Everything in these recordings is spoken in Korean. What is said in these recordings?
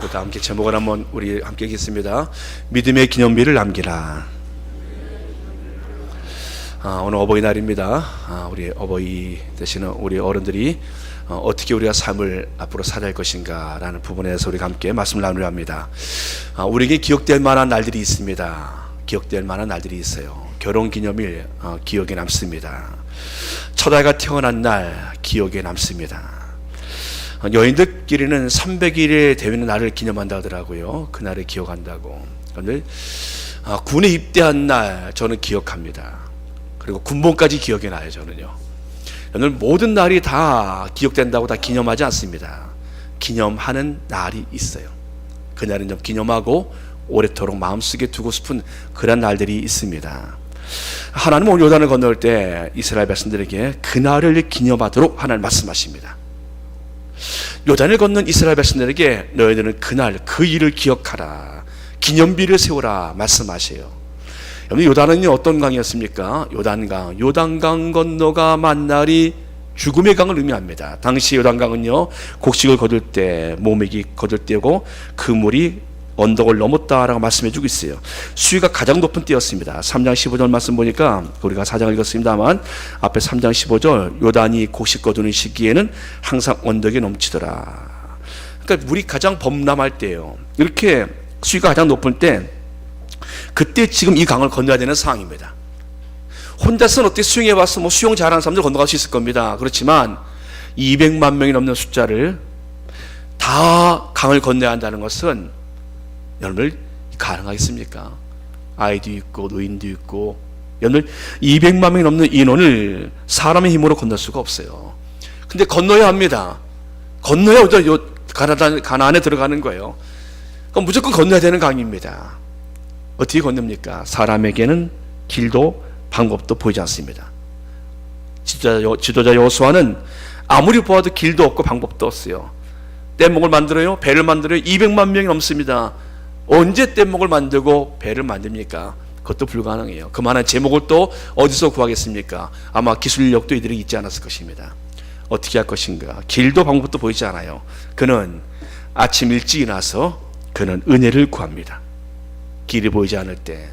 우리 다 함께 제목을 한번 우리 함께 읽겠습니다. 믿음의 기념비를 남기라. 아, 오늘 어버이날입니다. 아, 우리 어버이 되시는 우리 어른들이 어, 떻게 우리가 삶을 앞으로 살아갈 것인가라는 부분에서 우리가 함께 말씀을 나누려 합니다. 아, 우리에게 기억될 만한 날들이 있습니다. 기억될 만한 날들이 있어요. 결혼 기념일 어, 기억에 남습니다. 첫 아이가 태어난 날 기억에 남습니다. 어, 여인들끼리는 300일의 대회는 날을 기념한다 하더라고요. 그날을 기억한다고. 오늘 아, 군에 입대한 날 저는 기억합니다. 그리고 군복까지 기억이 나요. 저는요. 오늘 모든 날이 다 기억된다고 다 기념하지 않습니다. 기념하는 날이 있어요. 그날은 좀 기념하고 오래도록 마음속에 두고 싶은 그런 날들이 있습니다. 하나님은 요단을 건널 때 이스라엘 백성들에게 그날을 기념하도록 하나님 말씀하십니다. 요단을 건넌 이스라엘 백성들에게 너희들은 그날 그 일을 기억하라. 기념비를 세우라 말씀하세요. 여러분 요단은요 어떤 강이었습니까? 요단강. 요단강 건너가 만날이 죽음의 강을 의미합니다. 당시 요단강은요 곡식을 거둘 때 모맥이 거둘 때고 그 물이 언덕을 넘었다라고 말씀해 주고 있어요. 수위가 가장 높은 때였습니다. 3장 15절 말씀 보니까 우리가 4장을 읽었습니다만 앞에 3장 15절 요단이 곡식 거두는 시기에는 항상 언덕이 넘치더라. 그러니까 물이 가장 범람할 때예요. 이렇게 수위가 가장 높은 때 그때 지금 이 강을 건너야 되는 상황입니다. 혼자서는 어떻게 수영해 봐서 뭐 수영 잘하는 사람들 건너갈 수 있을 겁니다. 그렇지만 200만 명이 넘는 숫자를 다 강을 건너야 한다는 것은 여러분 가능하겠습니까? 아이도 있고 노인도 있고 여러분 200만 명이 넘는 인원을 사람의 힘으로 건널 수가 없어요. 근데 건너야 합니다. 건너야 요 가나안 가나안에 들어가는 거예요. 그럼 무조건 건너야 되는 강입니다. 어떻게 건넙니까? 사람에게는 길도 방법도 보이지 않습니다. 지도자 여호수아는 아무리 보아도 길도 없고 방법도 없어요. 뗏목을 만들어요. 배를 만들어요. 200만 명이 넘습니다. 언제 뗏목을 만들고 배를 만듭니까? 그것도 불가능해요. 그만한 제목을 또 어디서 구하겠습니까? 아마 기술력도 이들이 있지 않았을 것입니다. 어떻게 할 것인가? 길도 방법도 보이지 않아요. 그는 아침 일찍 일어나서 그는 은혜를 구합니다. 길이 보이지 않을 때,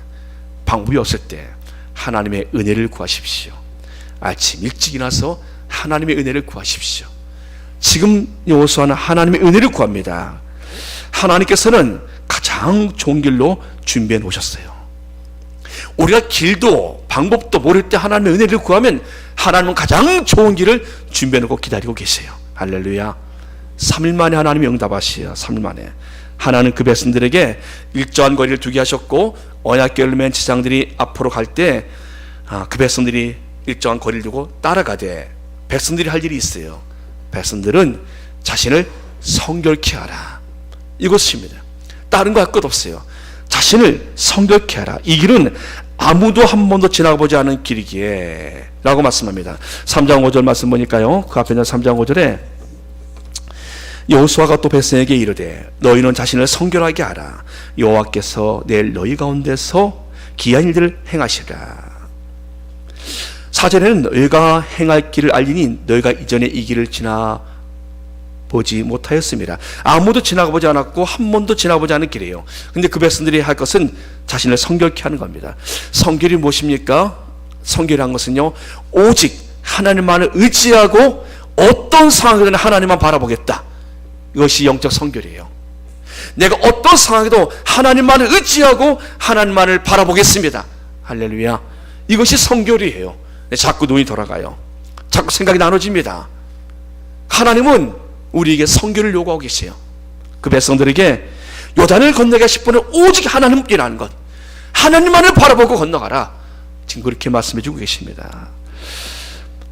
방법이 없을 때 하나님의 은혜를 구하십시오. 아침 일찍 일어나서 하나님의 은혜를 구하십시오. 지금 여호수아는 하나님의 은혜를 구합니다. 하나님께서는 가장 좋은 길로 준비해 놓으셨어요. 우리가 길도 방법도 모를 때 하나님의 은혜를 구하면 하나님은 가장 좋은 길을 준비해 놓고 기다리고 계세요. 할렐루야. 3일 만에 하나님이 응답하시요. 3일 만에. 하나는 그 백성들에게 일정한 거리를 두게 하셨고 언약궤를 맨 지상들이 앞으로 갈 때그 아, 백성들이 일정한 거리를 두고 따라가되 백성들이 할 일이 있어요. 백성들은 자신을 성결케 하라. 이것입니다. 다른 거 할 것 없어요. 자신을 성결케 하라. 이 길은 아무도 한 번도 지나가보지 않은 길이기에 라고 말씀합니다. 3장 5절 말씀 보니까요. 그 앞에 있는 3장 5절에 여호수아가 또 백성에게 이르되 너희는 자신을 성결하게 하라. 여호와께서 내일 너희 가운데서 기한 일들을 행하시라. 사전에는 너희가 행할 길을 알리니 너희가 이전에 이 길을 지나 보지 못하였습니다. 아무도 지나가보지 않았고 한 번도 지나보지 않은 길이에요. 근데 그 백성들이 할 것은 자신을 성결케 하는 겁니다. 성결이 무엇입니까? 성결한 것은요, 오직 하나님만을 의지하고 어떤 상황이든 하나님만 바라보겠다. 이것이 영적 성결이에요. 내가 어떤 상황에도 하나님만을 의지하고 하나님만을 바라보겠습니다. 할렐루야. 이것이 성결이에요. 자꾸 눈이 돌아가요. 자꾸 생각이 나눠집니다. 하나님은 우리에게 성결을 요구하고 계세요. 그 백성들에게 요단을 건너게 하실 분은 오직 하나님께라는 것. 하나님만을 바라보고 건너가라. 지금 그렇게 말씀해 주고 계십니다.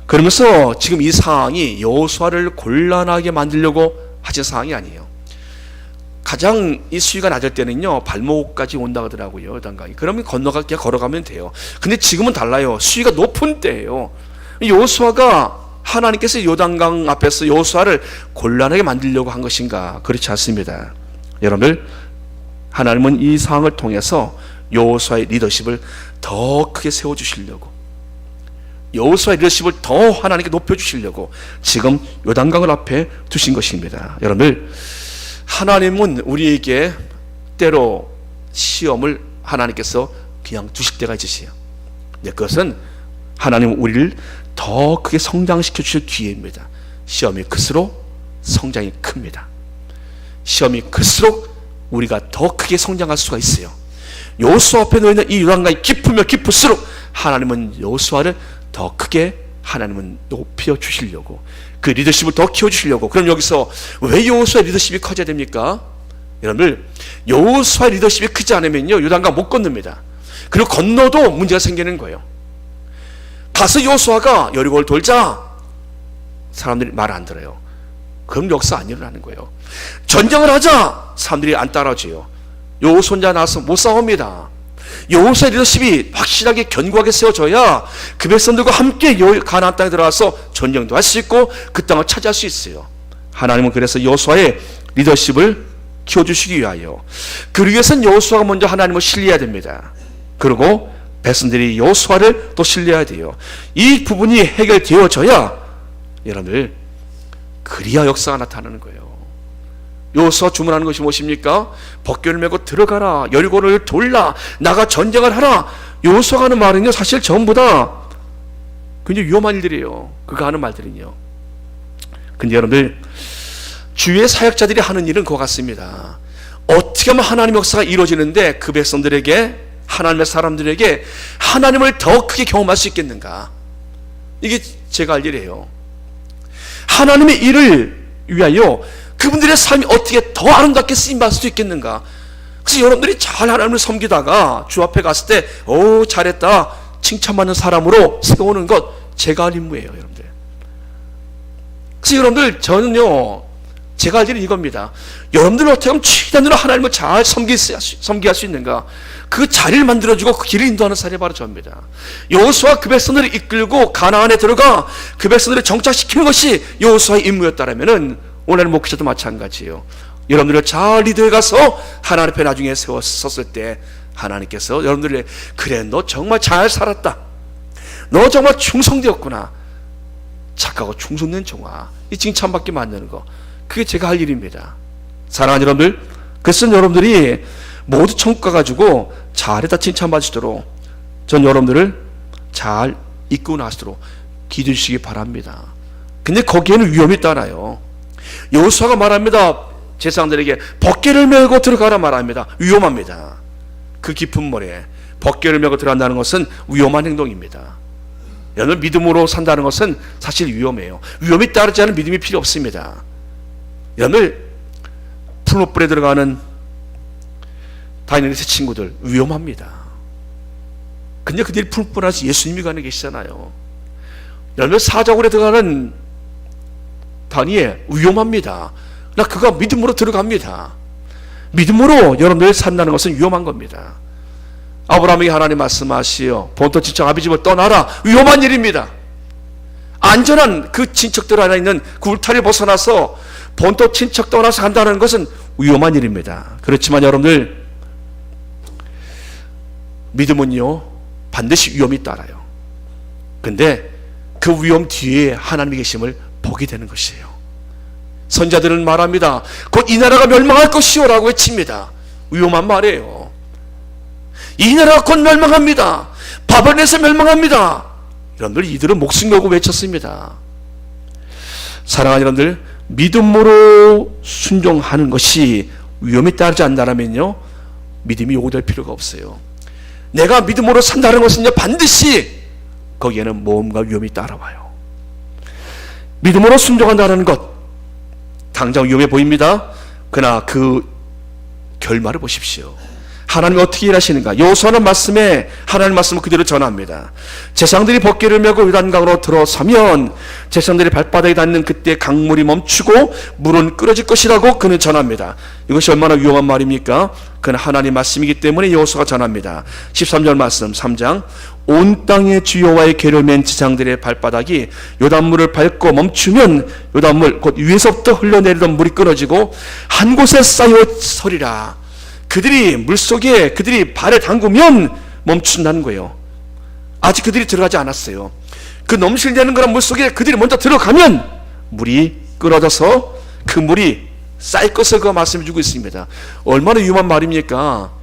그러면서 지금 이 상황이 여호수아를 곤란하게 만들려고 하신 상황이 아니에요. 가장 이 수위가 낮을 때는요 발목까지 온다 하더라고요 요단강이 그러면 건너갈게 걸어가면 돼요 근데 지금은 달라요 수위가 높은 때예요 요수아가 하나님께서 요단강 앞에서 요수아를 곤란하게 만들려고 한 것인가? 그렇지 않습니다. 여러분들 하나님은 이 상황을 통해서 요수아의 리더십을 더 크게 세워 주시려고 여호수아의 리더십을 더 하나님께 높여 주시려고 지금 요단강을 앞에 두신 것입니다. 여러분들 하나님은 우리에게 때로 시험을 하나님께서 그냥 두실 때가 있으세요. 네, 그것은 하나님 우리를 더 크게 성장시켜 주실 기회입니다. 시험이 클수록 성장이 큽니다. 시험이 클수록 우리가 더 크게 성장할 수가 있어요. 요수 앞에 놓여 있는 이 요단강이 깊으면 깊을수록 하나님은 요수아를 더 크게 하나님은 높여 주시려고 그 리더십을 더 키워 주시려고 그럼 여기서 왜 요수아의 리더십이 커져야 됩니까? 여러분들 요수아의 리더십이 크지 않으면요 요단강 못 건넙니다. 그리고 건너도 문제가 생기는 거예요. 가서 요수아가 여리고를 돌자 사람들이 말 안 들어요. 그럼 역사 안 일어나는 거예요. 전쟁을 하자 사람들이 안 따라줘요. 요손자 나서 못 싸웁니다. 여호수아의 리더십이 확실하게 견고하게 세워져야 그 백성들과 함께 요 가나안 땅에 들어가서 전쟁도 할 수 있고 그 땅을 차지할 수 있어요. 하나님은 그래서 여호수아의 리더십을 키워주시기 위하여 그 위해서는 여호수아가 먼저 하나님을 신뢰해야 됩니다. 그리고 백성들이 여호수아를 또 신뢰해야 돼요. 이 부분이 해결되어져야 여러분들 그리야 역사가 나타나는 거예요. 요서 주문하는 것이 무엇입니까? 벗겨를 메고 들어가라. 여리고를 돌라. 나가 전쟁을 하라. 요서가 하는 말은요, 사실 전부 다 굉장히 위험한 일들이에요. 그가 하는 말들은요. 근데 여러분들, 주의 사역자들이 하는 일은 그와 같습니다. 어떻게 하면 하나님 역사가 이루어지는데 그 백성들에게, 하나님의 사람들에게 하나님을 더 크게 경험할 수 있겠는가? 이게 제가 할 일이에요. 하나님의 일을 위하여 그분들의 삶이 어떻게 더 아름답게 쓰임받을 수 있겠는가? 그래서 여러분들이 잘 하나님을 섬기다가 주 앞에 갔을 때, 오, 잘했다. 칭찬받는 사람으로 세우는 것, 제가 할 임무예요, 여러분들. 그래서 여러분들, 저는요, 제가 할 일은 이겁니다. 여러분들 어떻게 하면 최단으로 하나님을 잘 섬길 수, 섬기할 수 있는가? 그 자리를 만들어주고 그 길을 인도하는 사람이 바로 저입니다. 여호수아 그 백성들을 이끌고 가나안에 들어가 그 백성들을 정착시키는 것이 여호수아의 임무였다면은 오늘 목회자도 마찬가지예요. 여러분들을 잘 리드해 가서 하나님 앞에 나중에 세워 섰을 때 하나님께서 여러분들의 그래 너 정말 잘 살았다. 너 정말 충성되었구나. 착하고 충성된 종아. 이 칭찬받게 만드는 거. 그게 제가 할 일입니다. 사랑하는 여러분들, 그래서 여러분들이 모두 천국 가가지고 잘했다 칭찬받으시도록 전 여러분들을 잘 이끌고 나시도록 기도해 주시기 바랍니다. 근데 거기에는 위험이 따라요. 여호수아가 말합니다. 제사장들에게 벗개를 메고 들어가라 말합니다. 위험합니다. 그 깊은 모래 벗개를 메고 들어간다는 것은 위험한 행동입니다. 여러분 믿음으로 산다는 것은 사실 위험해요. 위험이 따르지 않은 믿음이 필요 없습니다. 여러분 풀무불에 들어가는 다이너리스 친구들 위험합니다. 근데 그들이 풀무불에서 예수님이 가는 계시잖아요. 여러분 사자굴에 들어가는 다니엘 위험합니다. 나 그가 믿음으로 들어갑니다. 믿음으로 여러분들 산다는 것은 위험한 겁니다. 아브라함에게 하나님 말씀하시어 본토 친척 아비 집을 떠나라 위험한 일입니다. 안전한 그 친척들 안에 있는 그 울타리 벗어나서 본토 친척 떠나서 간다는 것은 위험한 일입니다. 그렇지만 여러분들 믿음은요 반드시 위험이 따라요. 근데 그 위험 뒤에 하나님이 계심을 보게 되는 것이에요. 선자들은 말합니다. 곧 이 나라가 멸망할 것이오라고 외칩니다. 위험한 말이에요. 이 나라가 곧 멸망합니다. 바벨에서 멸망합니다. 여러분들 이들은 목숨 걸고 외쳤습니다. 사랑하는 여러분들 믿음으로 순종하는 것이 위험이 따르지 않는다면요 믿음이 요구될 필요가 없어요. 내가 믿음으로 산다는 것은요 반드시 거기에는 모험과 위험이 따라와요. 믿음으로 순종한다는 것 당장 위험해 보입니다. 그러나 그 결말을 보십시오. 하나님이 어떻게 일하시는가? 요수하는 말씀에 하나님 말씀을 그대로 전합니다. 재상들이 벗개를 메고 요단강으로 들어서면 재상들이 발바닥에 닿는 그때 강물이 멈추고 물은 끓어질 것이라고 그는 전합니다. 이것이 얼마나 위험한 말입니까? 그는 하나님 말씀이기 때문에 여호수가 전합니다. 13절 말씀 3장 온 땅의 주여와의 계를 맨 지상들의 발바닥이 요단물을 밟고 멈추면 요단물 곧 위에서부터 흘러내리던 물이 끊어지고 한 곳에 쌓여 서리라. 그들이 물속에 그들이 발을 담그면 멈춘다는 거예요. 아직 그들이 들어가지 않았어요. 그 넘실대는 거란 물속에 그들이 먼저 들어가면 물이 끊어져서 그 물이 쌓일 것을 그 말씀해 주고 있습니다. 얼마나 위험한 말입니까?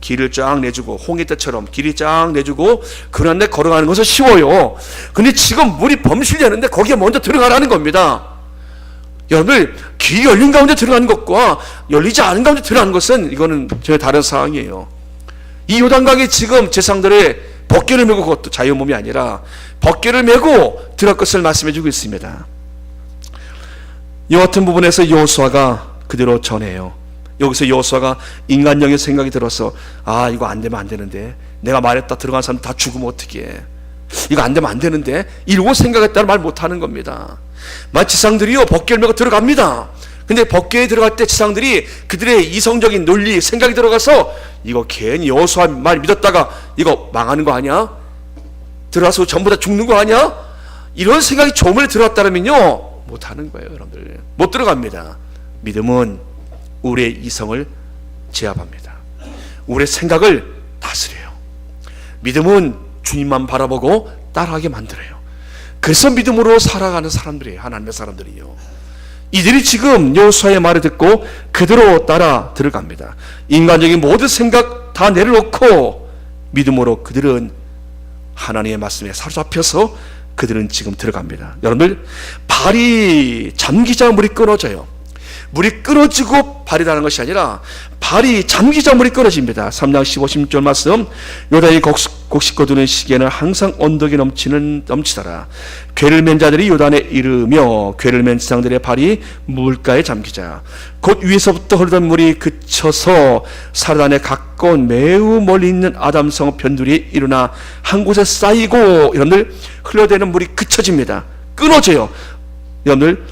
길을 쫙 내주고 홍해 때처럼 길이 쫙 내주고 그런 데 걸어가는 것은 쉬워요. 근데 지금 물이 범실되는데 거기에 먼저 들어가라는 겁니다. 여러분들 길이 열린 가운데 들어가는 것과 열리지 않은 가운데 들어가는 것은 이거는 전혀 다른 상황이에요. 이 요단강에 지금 제상들의 벗개를 메고 그것도 자유 몸이 아니라 벗개를 메고 들어갈 것을 말씀해 주고 있습니다. 이 같은 부분에서 여호수아가 그대로 전해요. 여기서 여호수아가 인간적인 생각이 들어서 아 이거 안 되면 안 되는데 내가 말했다 들어간 사람 다 죽으면 어떻게 이거 안 되면 안 되는데 이러고 생각했다는 말 못하는 겁니다. 마치 지상들이요 벗개를 메고 들어갑니다. 근데 벗개에 들어갈 때 지상들이 그들의 이성적인 논리 생각이 들어가서 이거 괜히 여호수아 말 믿었다가 이거 망하는 거 아니야? 들어가서 전부 다 죽는 거 아니야? 이런 생각이 조문에 들어왔다면요 못 하는 거예요 여러분들 못 들어갑니다 믿음은 우리의 이성을 제압합니다 우리의 생각을 다스려요 믿음은 주님만 바라보고 따라하게 만들어요 그래서 믿음으로 살아가는 사람들이에요 하나님의 사람들이요 이들이 지금 여호수아의 말을 듣고 그대로 따라 들어갑니다 인간적인 모든 생각 다 내려놓고 믿음으로 그들은 하나님의 말씀에 사로잡혀서 그들은 지금 들어갑니다. 여러분들 발이 잠기자 물이 끊어져요. 물이 끊어지고 발이라는 것이 아니라 발이 잠기자 물이 끊어집니다. 3장 15, 16절 말씀 요단이 곡식 거두는 시기에는 항상 언덕이 넘치는 넘치더라. 괴를 맨 자들이 요단에 이르며 괴를 맨 지상들의 발이 물가에 잠기자 곧 위에서부터 흐르던 물이 그쳐서 사르단에 가까운 매우 멀리 있는 아담성 변두리에 일어나 한 곳에 쌓이고 여러분들 흘러대는 물이 그쳐집니다. 끊어져요. 여러분들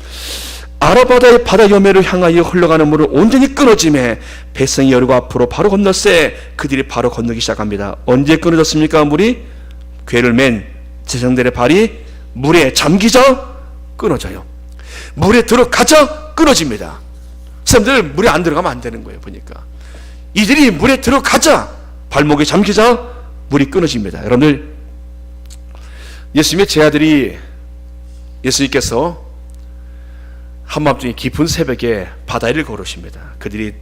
아라바다의 바다 여매를 향하여 흘러가는 물을 온전히 끊어짐에 백성이 여리고 앞으로 바로 건너세 그들이 바로 건너기 시작합니다. 언제 끊어졌습니까? 물이 괴를 맨 제정들의 발이 물에 잠기자 끊어져요. 물에 들어가자 끊어집니다. 사람들 물에 안 들어가면 안 되는 거예요. 보니까 이들이 물에 들어가자 발목에 잠기자 물이 끊어집니다. 여러분들 예수님의 제자들이 예수님께서 한밤중에 깊은 새벽에 바다를 걸으십니다. 그들이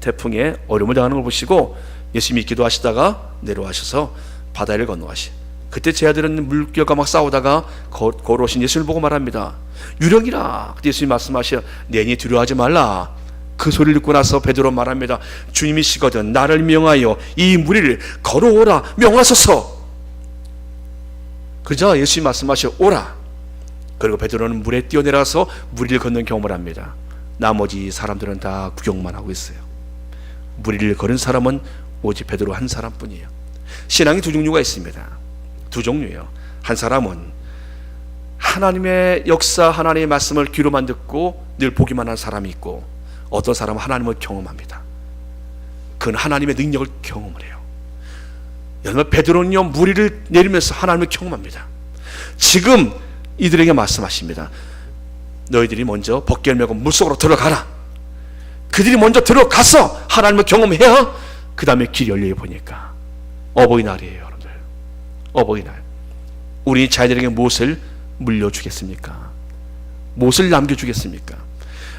태풍에 어려움을 당하는 걸 보시고 예수님이 기도하시다가 내려와셔서 바다를 건너가시. 그때 제 아들은 물결과 막 싸우다가 거, 걸어오신 예수를 보고 말합니다. 유령이라. 그때 예수님 말씀하셔. 내니 두려워하지 말라. 그 소리를 듣고 나서 베드로 말합니다. 주님이시거든 나를 명하여 이 무리를 걸어오라 명하소서. 그저 예수님 말씀하셔 오라. 그리고 베드로는 물에 뛰어내려서 무리를 걷는 경험을 합니다. 나머지 사람들은 다 구경만 하고 있어요. 무리를 걸은 사람은 오직 베드로 한 사람뿐이에요. 신앙이 두 종류가 있습니다. 두 종류예요. 한 사람은 하나님의 역사, 하나님의 말씀을 귀로만 듣고 늘 보기만 한 사람이 있고 어떤 사람은 하나님을 경험합니다. 그는 하나님의 능력을 경험을 해요. 여러분 베드로는요 무리를 내리면서 하나님을 경험합니다. 지금 이들에게 말씀하십니다. 너희들이 먼저 벗개를 메고 물속으로 들어가라. 그들이 먼저 들어가서 하나님을 경험해야 그 다음에 길이 열려 보니까 어버이날이에요, 여러분들. 어버이날. 우리 자녀들에게 무엇을 물려주겠습니까? 무엇을 남겨주겠습니까?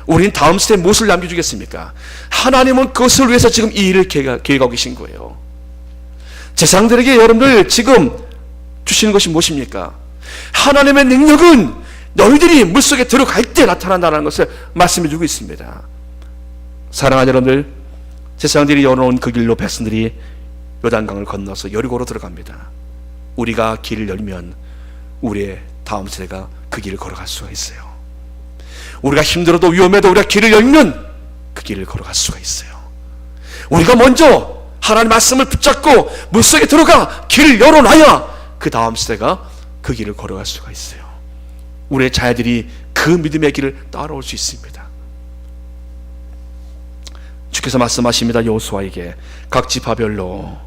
우린 다음 시대에 무엇을 남겨주겠습니까? 하나님은 그것을 위해서 지금 이 일을 계획하고 계신 거예요. 재상들에게 여러분들 지금 주시는 것이 무엇입니까? 하나님의 능력은 너희들이 물속에 들어갈 때 나타난다는 것을 말씀해 주고 있습니다. 사랑하는 여러분들, 세상들이 열어놓은 그 길로 백성들이 요단강을 건너서 여리고로 들어갑니다. 우리가 길을 열면 우리의 다음 세대가 그 길을 걸어갈 수가 있어요. 우리가 힘들어도 위험해도 우리가 길을 열면 그 길을 걸어갈 수가 있어요. 우리가 먼저 하나님 말씀을 붙잡고 물속에 들어가 길을 열어놔야 그 다음 세대가 그 길을 걸어갈 수가 있어요. 우리의 자녀들이 그 믿음의 길을 따라올 수 있습니다. 주께서 말씀하십니다. 여호수아에게 각 지파별로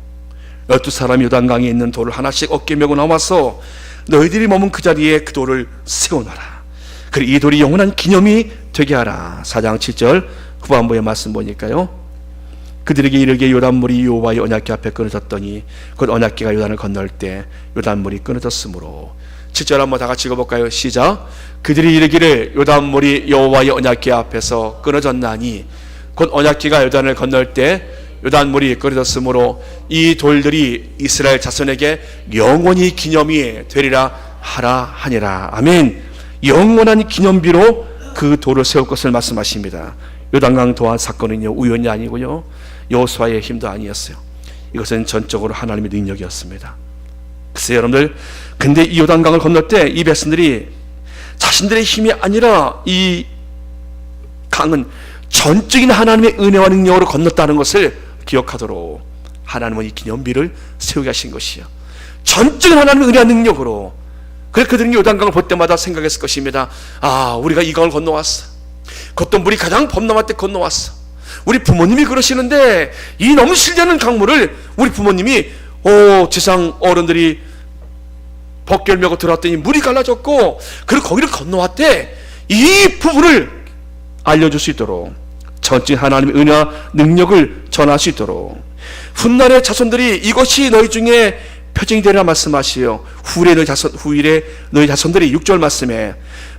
열두 사람이 요단강에 있는 돌을 하나씩 어깨 메고 나와서 너희들이 머문 그 자리에 그 돌을 세워놔라. 그리고 이 돌이 영원한 기념이 되게 하라. 4장 7절 후반부의 말씀 보니까요. 그들에게 이르게 요단물이 여호와의 언약궤 앞에 끊어졌더니 곧 언약궤가 요단을 건널 때 요단물이 끊어졌으므로 7절 한번 다 같이 읽어볼까요? 시작. 그들이 이르기를 요단물이 여호와의 언약궤 앞에서 끊어졌나니 곧 언약궤가 요단을 건널 때 요단물이 끊어졌으므로 이 돌들이 이스라엘 자손에게 영원히 기념이 되리라 하라 하니라. 아멘. 영원한 기념비로 그 돌을 세울 것을 말씀하십니다. 요단강 도한 사건은요 우연이 아니고요 여호수아의 힘도 아니었어요. 이것은 전적으로 하나님의 능력이었습니다. 글쎄요 여러분들 근데 이 요단강을 건널 때 이 백성들이 자신들의 힘이 아니라 이 강은 전적인 하나님의 은혜와 능력으로 건넜다는 것을 기억하도록 하나님은 이 기념비를 세우게 하신 것이요 전적인 하나님의 은혜와 능력으로 그래서 그들은 요단강을 볼 때마다 생각했을 것입니다 아 우리가 이 강을 건너왔어 그것도 물이 가장 범람할 때 건너왔어 우리 부모님이 그러시는데 이 너무 실려는 강물을 우리 부모님이 오 지상 어른들이 벗결 메고 들어왔더니 물이 갈라졌고 그리고 거기를 건너왔대 이 부분을 알려줄 수 있도록 전적인 하나님의 은혜와 능력을 전할 수 있도록 훗날의 자손들이 이것이 너희 중에 표징이 되리라 말씀하시오 후일의 너희 자손 후일의 너희 자손들이 6절 말씀에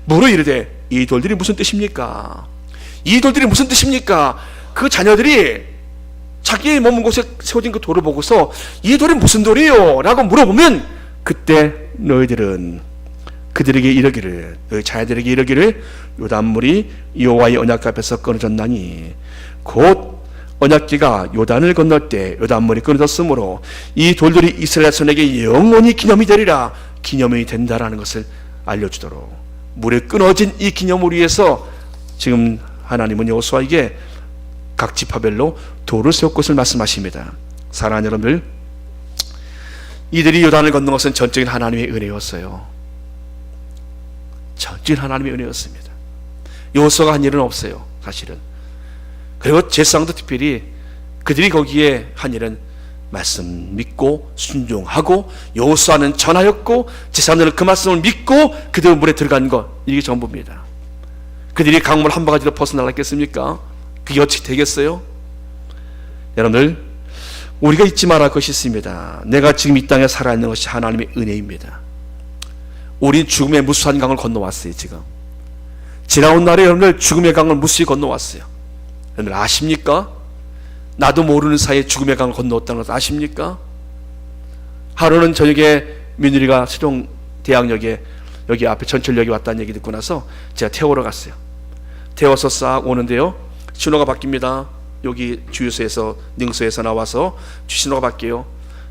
물어 이르되 이 돌들이 무슨 뜻입니까? 이 돌들이 무슨 뜻입니까? 그 자녀들이 자기의 머문 곳에 세워진 그 돌을 보고서 이 돌이 무슨 돌이요? 라고 물어보면 그때 너희들은 그들에게 이르기를 너희 자녀들에게 이르기를 요단물이 여호와의 언약 앞에서 끊어졌나니 곧 언약기가 요단을 건널 때 요단물이 끊어졌으므로 이 돌들이 이스라엘 손에게 영원히 기념이 되리라 기념이 된다라는 것을 알려주도록 물에 끊어진 이 기념을 위해서 지금 하나님은 여호수아에게 각 지파별로 돌을 세울 것을 말씀하십니다. 사랑하는 여러분들, 이들이 요단을 건넌 것은 전적인 하나님의 은혜였어요. 전적인 하나님의 은혜였습니다. 여호수아가 한 일은 없어요, 사실은. 그리고 제사장도 특별히 그들이 거기에 한 일은 말씀 믿고 순종하고 여호수아는 전하였고 제사장들은 그 말씀을 믿고 그들 물에 들어간 것 이게 전부입니다. 그들이 강물 한 바가지로 벗어나겠습니까? 그게 어떻게 되겠어요? 여러분들 우리가 잊지 말할 것이 있습니다. 내가 지금 이 땅에 살아있는 것이 하나님의 은혜입니다. 우린 죽음의 무수한 강을 건너왔어요 지금. 지나온 날에 여러분들 죽음의 강을 무수히 건너왔어요. 여러분들 아십니까? 나도 모르는 사이에 죽음의 강을 건너왔다는 것을 아십니까? 하루는 저녁에 민우리가 세종 대학역에 여기 앞에 전철역에 왔다는 얘기 듣고 나서 제가 태우러 갔어요. 태워서 싹 오는데요. 신호가 바뀝니다. 여기 주유소에서 능소에서 나와서 신호가 바뀌어요.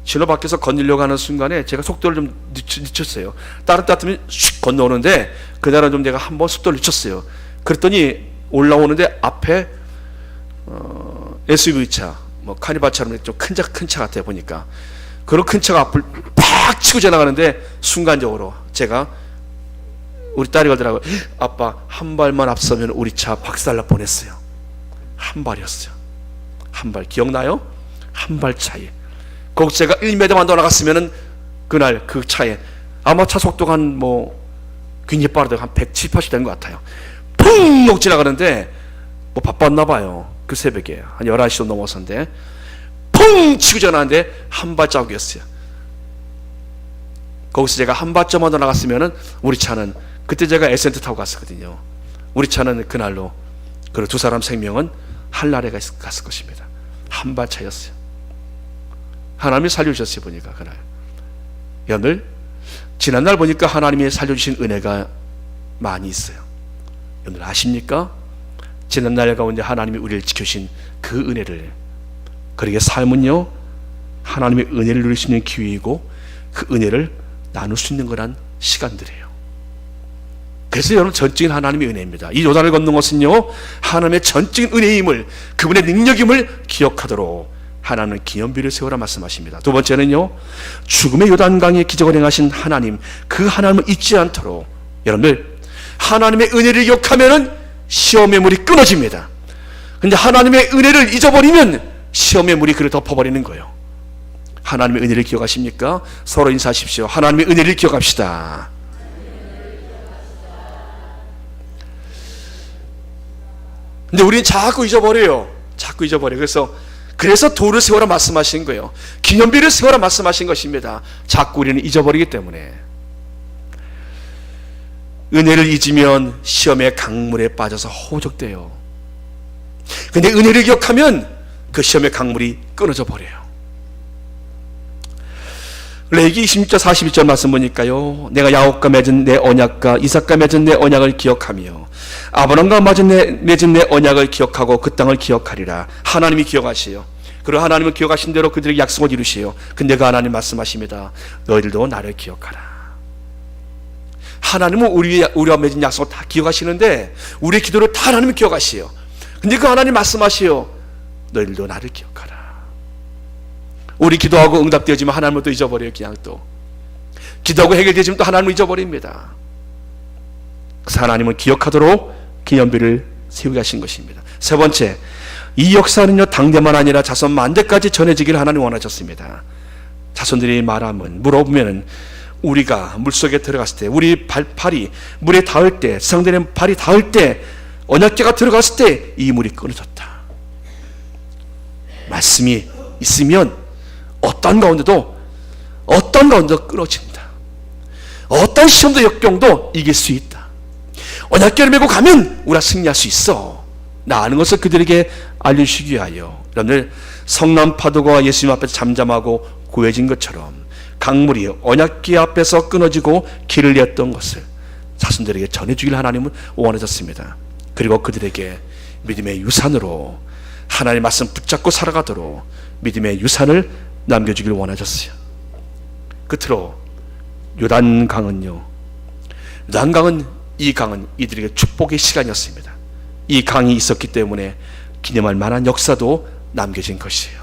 신호 바뀌어서 건너려고 하는 순간에 제가 속도를 좀 늦췄, 어요 다른 때 같으면 슉 건너오는데 그날은 좀 내가 한번 속도를 늦췄어요. 그랬더니 올라오는데 앞에 어, SUV 차, 뭐 카니발처럼 좀 큰 차 큰 차 같아 보니까 그런 큰 차가 앞을 팍 치고 지나가는데 순간적으로 제가 우리 딸이 그러더라고요. 아빠 한 발만 앞서면 우리 차 박살날 뻔했어요. 한 발이었어요. 한 발 기억나요? 한 발 차이. 거기 제가 1m만 더 나갔으면은 그날 그 차에 아마 차 속도가 한뭐 굉장히 빠르다 한 170, 80된것 같아요. 펑 지나가는데 뭐 바빴나 봐요. 그 새벽에 한 11시도 넘어서인데 펑 치고 지나가는데 한 발자국이었어요. 거기서 제가 한 발자만 더 나갔으면은 우리 차는 그때 제가 에센트 타고 갔었거든요. 우리 차는 그날로 그두 사람 생명은 한날에 갔을 것입니다. 한 발 차였어요. 하나님이 살려주셨어요 보니까 그날. 여러분들 지난날 보니까 하나님이 살려주신 은혜가 많이 있어요. 여러분들 아십니까? 지난날 가운데 하나님이 우리를 지켜주신 그 은혜를 그러게 삶은요 하나님의 은혜를 누릴 수 있는 기회이고 그 은혜를 나눌 수 있는 거란 시간들이에요. 그래서 여러분 전적인 하나님의 은혜입니다. 이 요단을 걷는 것은요 하나님의 전적인 은혜임을 그분의 능력임을 기억하도록 하나님은 기념비를 세우라 말씀하십니다. 두 번째는요 죽음의 요단강에 기적을 행하신 하나님 그 하나님을 잊지 않도록 여러분들 하나님의 은혜를 기억하면은 시험의 물이 끊어집니다. 근데 하나님의 은혜를 잊어버리면 시험의 물이 그를 덮어버리는 거예요. 하나님의 은혜를 기억하십니까? 서로 인사하십시오. 하나님의 은혜를 기억합시다. 근데 우리는 자꾸 잊어버려요. 자꾸 잊어버려요. 그래서 그래서 돌을 세워라 말씀하신 거예요. 기념비를 세워라 말씀하신 것입니다. 자꾸 우리는 잊어버리기 때문에 은혜를 잊으면 시험의 강물에 빠져서 호적돼요. 근데 은혜를 기억하면 그 시험의 강물이 끊어져 버려요. 레기 26절 42절 말씀 보니까요. 내가 야곱과 맺은 내 언약과 이삭과 맺은 내 언약을 기억하며 아브람과 맺은 내, 언약을 기억하고 그 땅을 기억하리라. 하나님이 기억하시요. 그리고 하나님은 기억하신 대로 그들에게 약속을 이루시요. 근데 그 하나님 말씀하십니다. 너희들도 나를 기억하라. 하나님은 우리, 우리와 맺은 약속을 다 기억하시는데 우리의 기도를 다 하나님이 기억하시요. 근데 그 하나님 말씀하시요. 너희들도 나를 기억하라. 우리 기도하고 응답되어지면 하나님은 또 잊어버려요. 그냥 또. 기도하고 해결되지면 또 하나님은 잊어버립니다. 그래서 하나님은 기억하도록 기념비를 세우게 하신 것입니다. 세 번째, 이 역사는요, 당대만 아니라 자손 만대까지 전해지기를 하나님 원하셨습니다. 자손들이 말하면, 물어보면은, 우리가 물속에 들어갔을 때, 우리 발, 발이 물에 닿을 때, 세상되는 발이 닿을 때, 언약계가 들어갔을 때, 이 물이 끊어졌다. 말씀이 있으면, 어떤 가운데도, 어떤 가운데도 끊어집니다. 어떤 시험도 역경도 이길 수 있다. 언약계를 메고 가면 우리가 승리할 수 있어. 나 아는 것을 그들에게 알려주시기 위하여 여러분들 성남 파도가 예수님 앞에서 잠잠하고 고해진 것처럼 강물이 언약계 앞에서 끊어지고 길을 잃었던 것을 자손들에게 전해주길 하나님은 원하셨습니다. 그리고 그들에게 믿음의 유산으로 하나님 말씀 붙잡고 살아가도록 믿음의 유산을 남겨주길 원하셨어요. 끝으로 요단강은요. 요단강은 이 강은 이들에게 축복의 시간이었습니다. 이 강이 있었기 때문에 기념할 만한 역사도 남겨진 것이에요.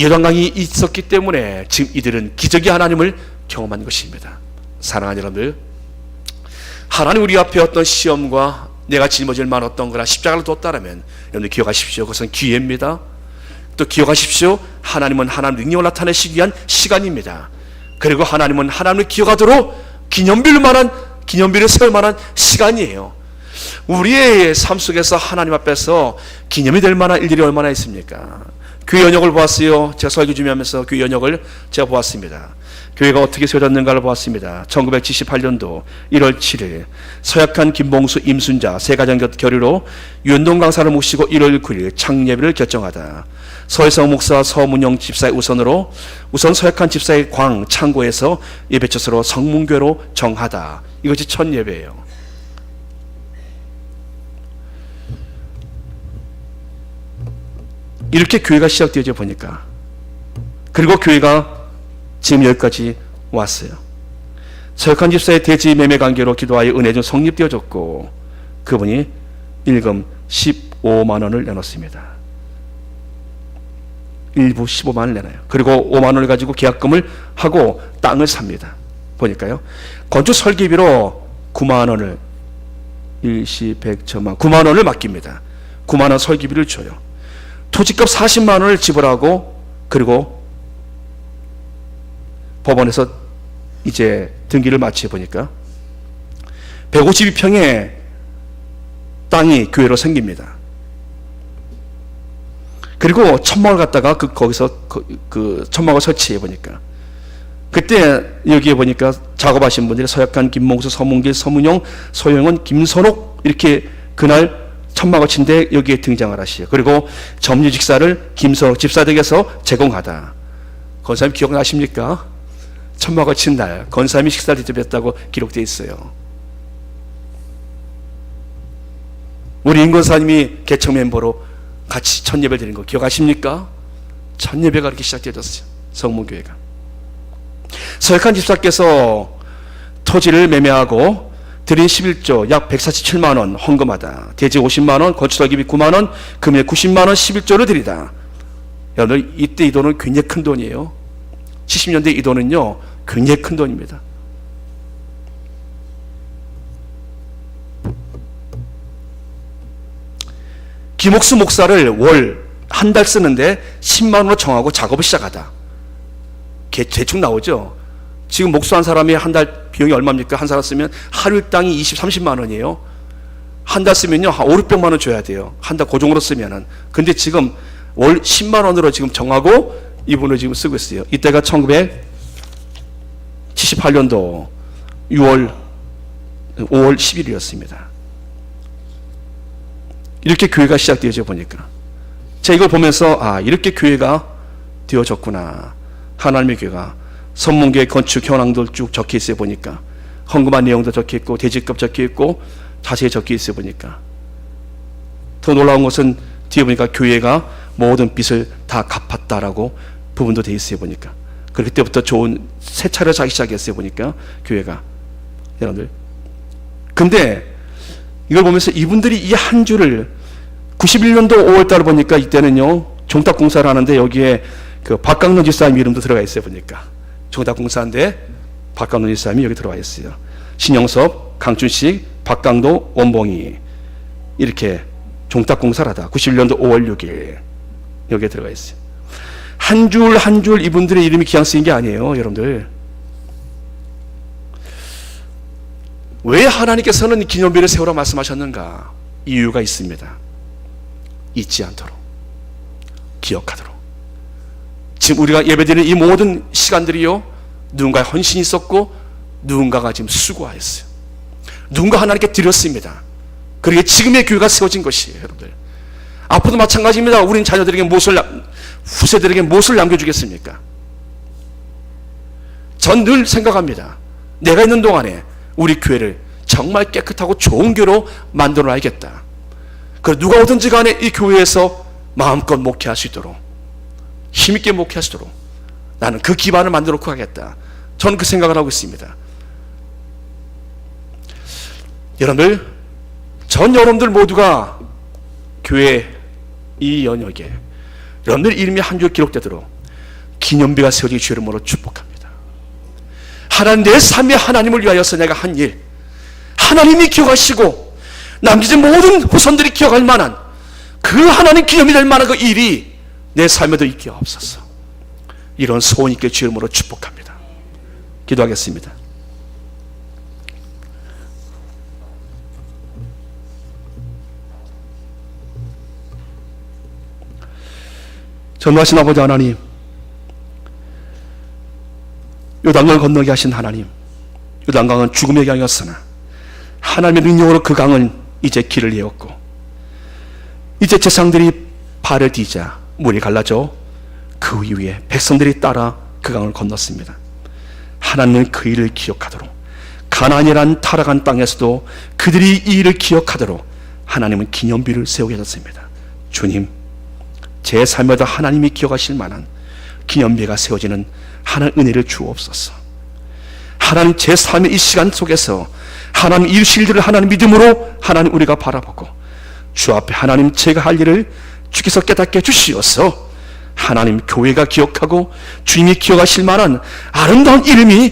요단강이 있었기 때문에 지금 이들은 기적의 하나님을 경험한 것입니다. 사랑하는 여러분들, 하나님 우리 앞에 어떤 시험과 내가 짊어질 만한 어떤 거나 십자가를 뒀다라면 여러분들 기억하십시오. 그것은 기회입니다. 또 기억하십시오. 하나님은 하나님 능력을 나타내시기 위한 시간입니다. 그리고 하나님은 하나님을 기억하도록 기념비를 만한 기념비를 세울 만한 시간이에요. 우리의 삶 속에서 하나님 앞에서 기념이 될 만한 일들이 얼마나 있습니까? 교회 연역을 보았어요. 제가 설교 준비하면서 교회 연역을 제가 보았습니다. 교회가 어떻게 세워졌는가를 보았습니다. 1978년도 1월 7일 서약한 김봉수 임순자 세 가정 결의로 윤동 강사를 모시고 1월 9일 창예비를 결정하다. 서해성 목사 서문영 집사의 우선으로 우선 서약한 집사의 광 창고에서 예배처소로 성문교로 정하다. 이것이 첫 예배예요. 이렇게 교회가 시작되어져 보니까 그리고 교회가 지금 여기까지 왔어요. 서역한 집사의 대지 매매 관계로 기도하여 은혜 좀 성립되어졌고 그분이 일금 15만 원을 내놓습니다. 일부 15만 원을 내놔요. 그리고 5만 원을 가지고 계약금을 하고 땅을 삽니다. 보니까요. 건축 설계비로 9만 원을 일시, 백, 천만 9만 원을 맡깁니다. 9만 원 설계비를 줘요. 토지값 40만 원을 지불하고 그리고 법원에서 이제 등기를 마치 보니까 152평의 땅이 교회로 생깁니다. 그리고 천막을 갖다가 그 거기서 그, 그 천막을 설치해 보니까 그때 여기에 보니까 작업하신 분들이 서약한 김몽수, 서문길, 서문용, 소영은, 김선옥 이렇게 그날 천막을 친데 여기에 등장을 하시요. 그리고 점유 직사를 김선옥 집사댁에서 제공하다. 건사님 기억나십니까? 천막을 친 날, 건사님이 식사를 대접했다고 기록되어 있어요. 우리 임건사님이 개척 멤버로 같이 첫 예배 드린 거 기억하십니까? 첫 예배가 그렇게 시작되었어요. 성문교회가. 서역한 집사께서 토지를 매매하고 드린 11조 약 147만 원 헌금하다. 대지 50만 원, 건축설계비 9만 원, 금액 90만 원 11조를 드리다. 여러분 이때 이 돈은 굉장히 큰 돈이에요. 70년대 이 돈은요 굉장히 큰 돈입니다. 김옥수 목사를 월 한 달 쓰는데 10만 원으로 정하고 작업을 시작하다. 개, 대충 나오죠. 지금 목수 한 사람이 한 달 비용이 얼마입니까? 한 사람 쓰면 하루 일당이 20, 30만 원이에요. 한 달 쓰면요, 한 5, 600만 원 줘야 돼요. 한 달 고정으로 쓰면은. 근데 지금 월 10만 원으로 지금 정하고 이분을 지금 쓰고 있어요. 이때가 1978년도 6월 5월 10일이었습니다. 이렇게 교회가 시작되어져 보니까. 제가 이걸 보면서 아 이렇게 교회가 되어졌구나. 하나님의 교회가 선문계 건축 현황들 쭉 적혀 있어 보니까 헌금한 내용도 적혀 있고 대지급 적혀 있고 자세히 적혀 있어 보니까. 더 놀라운 것은 뒤에 보니까 교회가 모든 빚을 다 갚았다라고 부분도 돼 있어요 보니까. 그렇기 때부터 좋은 새 차를 자기 시작했어요 보니까 교회가. 여러분들. 근데 이걸 보면서 이분들이 이 한 주를 91년도 5월달 보니까 이때는요 종탁 공사를 하는데 여기에 그 박강론 집사님 이름도 들어가 있어요 보니까. 종탁 공사인데 박강론 집사님이 여기 들어와 있어요. 신영섭, 강춘식, 박강도, 원봉이 이렇게 종탁 공사를 하다. 91년도 5월 6일 여기에 들어가 있어요. 한 줄 한 줄 이분들의 이름이 기양 쓰인 게 아니에요 여러분들 왜 하나님께서는 기념비를 세우라 말씀하셨는가? 이유가 있습니다. 잊지 않도록, 기억하도록. 지금 우리가 예배드리는 이 모든 시간들이요, 누군가의 헌신이 있었고, 누군가가 지금 수고하였어요. 누군가 하나님께 드렸습니다. 그러게 지금의 교회가 세워진 것이에요, 여러분들. 앞으로도 마찬가지입니다. 우린 자녀들에게 무엇을, 남- 후세들에게 무엇을 남겨주겠습니까? 전 늘 생각합니다. 내가 있는 동안에 우리 교회를 정말 깨끗하고 좋은 교로 만들어 놔야겠다. 그 누가 오든지 간에 이 교회에서 마음껏 목회할 수 있도록 힘있게 목회할 수 있도록 나는 그 기반을 만들어 놓고 가겠다. 저는 그 생각을 하고 있습니다. 여러분들, 전 여러분들 모두가 교회 이 연역에 여러분들 이름이 한 줄 기록되도록 기념비가 세워지기 주의 이름으로 축복합니다. 하나님 내 삶의 하나님을 위하여서 내가 한 일, 하나님이 기억하시고 남겨진 모든 후손들이 기억할 만한 그 하나님 기념이 될 만한 그 일이 내 삶에도 있게 없어서 이런 소원 있게 주의 이름으로 축복합니다. 기도하겠습니다. 전노하신 아버지 하나님, 요단강을 건너게 하신 하나님, 요단강은 죽음의 강이었으나 하나님의 능력으로 그 강은 이제 길을 이었고 이제 제상들이 발을 디자 물이 갈라져 그 이후에 백성들이 따라 그 강을 건넜습니다. 하나님은 그 일을 기억하도록 가나안이란 타락한 땅에서도 그들이 이 일을 기억하도록 하나님은 기념비를 세우게 하셨습니다. 주님, 제 삶에도 하나님이 기억하실 만한 기념비가 세워지는 하나님 은혜를 주옵소서. 하나님 제 삶의 이 시간 속에서 하나님 일실들을 하나님 믿음으로 하나님 우리가 바라보고 주 앞에 하나님 제가 할 일을 주께서 깨닫게 주시어서 하나님 교회가 기억하고 주님이 기억하실 만한 아름다운 이름이